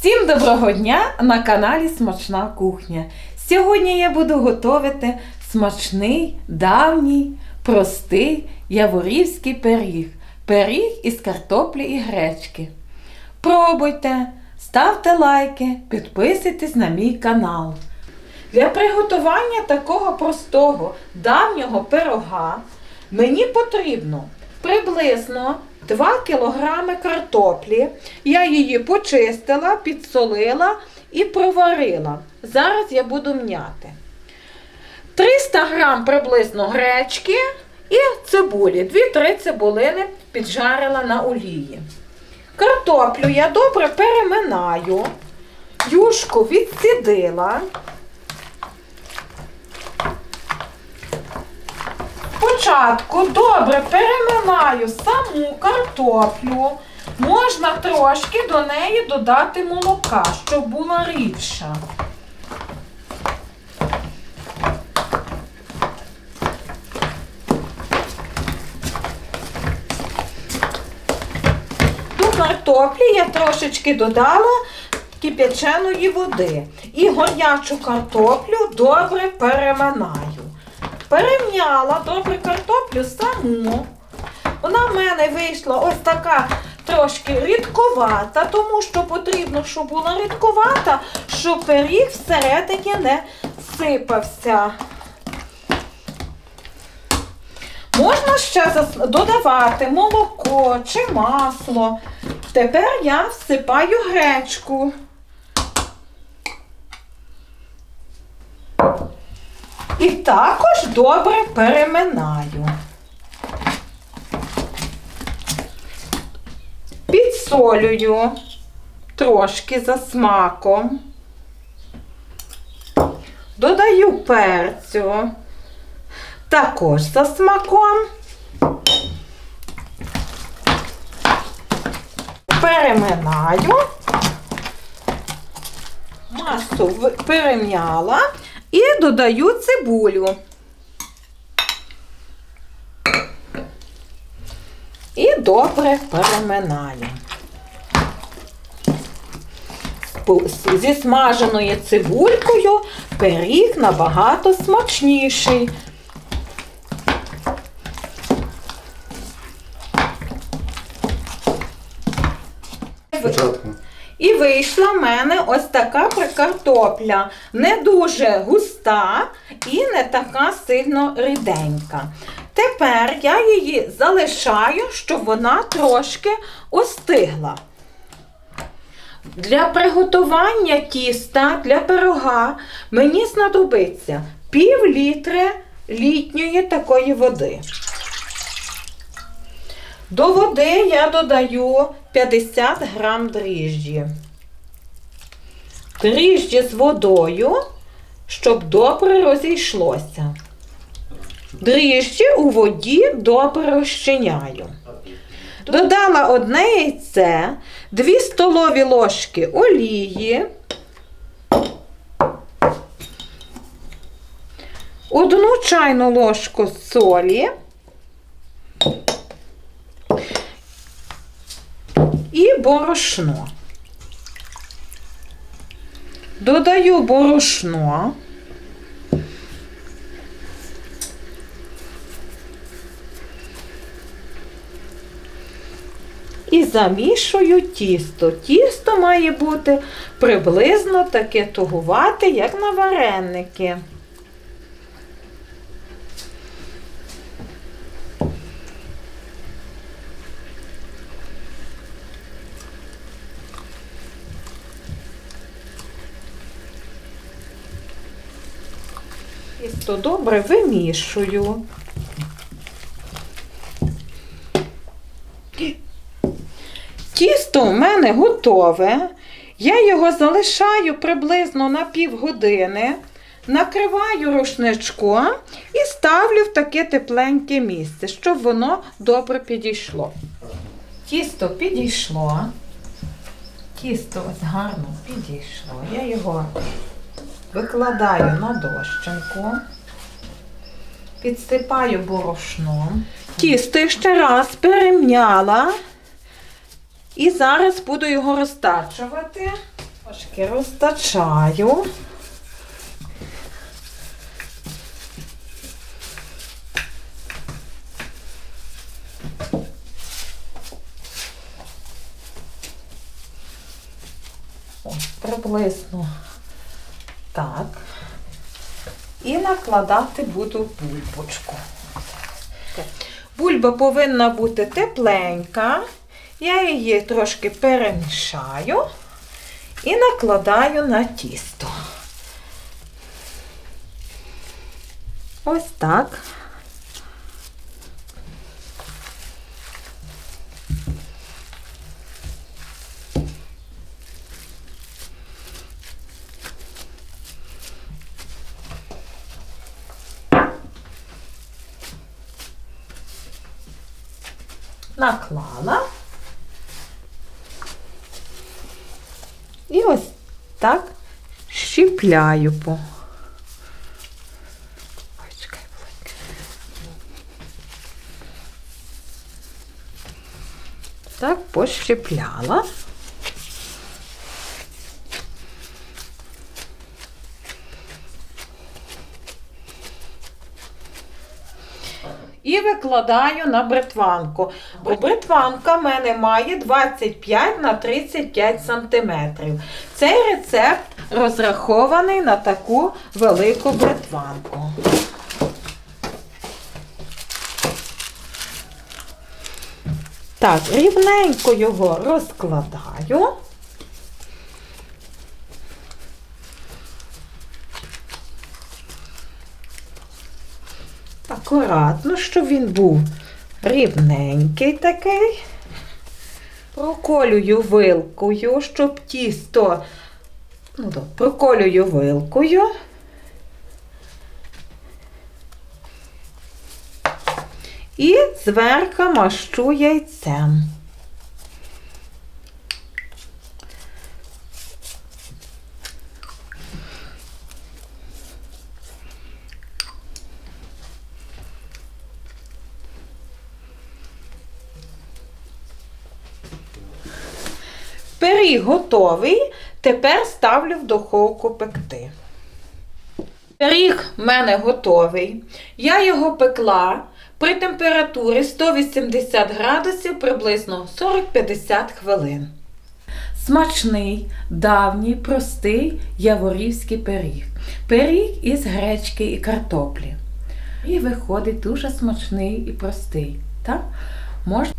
Всім доброго дня на каналі Смачна кухня. Сьогодні я буду готувати смачний, давній, простий яворівський пиріг. Пиріг із картоплі і гречки. Пробуйте, ставте лайки, підписуйтесь на мій канал. Для приготування такого простого давнього пирога мені потрібно приблизно 2 кг картоплі. Я її почистила, підсолила і проварила. Зараз я буду м'яти. 300 г приблизно гречки і цибулі. 2-3 цибулини піджарила на олії. Картоплю я добре переминаю, юшку відсідила. Спочатку добре переминаю саму картоплю. Можна трошки до неї додати молока, щоб була рідша. До картоплі я трошечки додала кип'яченої води. І горячу картоплю добре переминаю. Перем'яла добре картоплю саму. Вона в мене вийшла ось така трошки рідковата, тому що потрібно, щоб була рідковата, щоб пиріг всередині не сипався. Можна ще додавати молоко чи масло. Тепер я всипаю гречку. І також добре переминаю. Підсолюю трошки за смаком. Додаю перцю. Також за смаком. Переминаю. Масу перем'яла і додаю цибулю. І добре переминаю. Зі смаженою цибулькою пиріг набагато смачніший. Спочатку. Вийшла в мене ось така картопля. Не дуже густа і не така сильно ріденька. Тепер я її залишаю, щоб вона трошки остигла. Для приготування тіста для пирога мені знадобиться пів літри літньої такої води. До води я додаю 50 грам дріжджі. Дріжджі з водою, щоб добре розійшлося. Дріжджі у воді добре розчиняю. Додала одне яйце, 2 столові ложки олії, одну чайну ложку солі. і борошно. Додаю борошно. І замішую тісто. Тісто має бути приблизно таке тугувате, як на вареники. Тісто добре вимішую. Тісто у мене готове. Я його залишаю приблизно на півгодини, накриваю рушничком і ставлю в таке тепленьке місце, щоб воно добре підійшло. Тісто підійшло. Тісто ось гарно підійшло. Я його викладаю на дощинку, підсипаю борошном. Тісто ще раз перем'яла. І зараз буду його розтачувати Трошки розтачаю. Ось, приблизно так. І накладати буду бульбочку. Бульба повинна бути тепленька. Я її трошки перемішаю і накладаю на тісто. Ось так. Наклала. І ось так щіпляю по. Так, пощіпляла. І викладаю на бритванку. Бо бритванка в мене має 25 на 35 сантиметрів. Цей рецепт розрахований на таку велику бритванку. Так, рівненько його розкладаю. Акуратно, щоб він був рівненький такий. Проколюю вилкою, щоб тісто. Ну, то, проколюю вилкою. І зверху мащу яйцем. Пиріг готовий. Тепер ставлю в духовку пекти. Пиріг в мене готовий. Я його пекла при температурі 180 градусів приблизно 40-50 хвилин. Смачний, давній, простий яворівський пиріг. Пиріг із гречки і картоплі. І виходить дуже смачний і простий. Так? Можна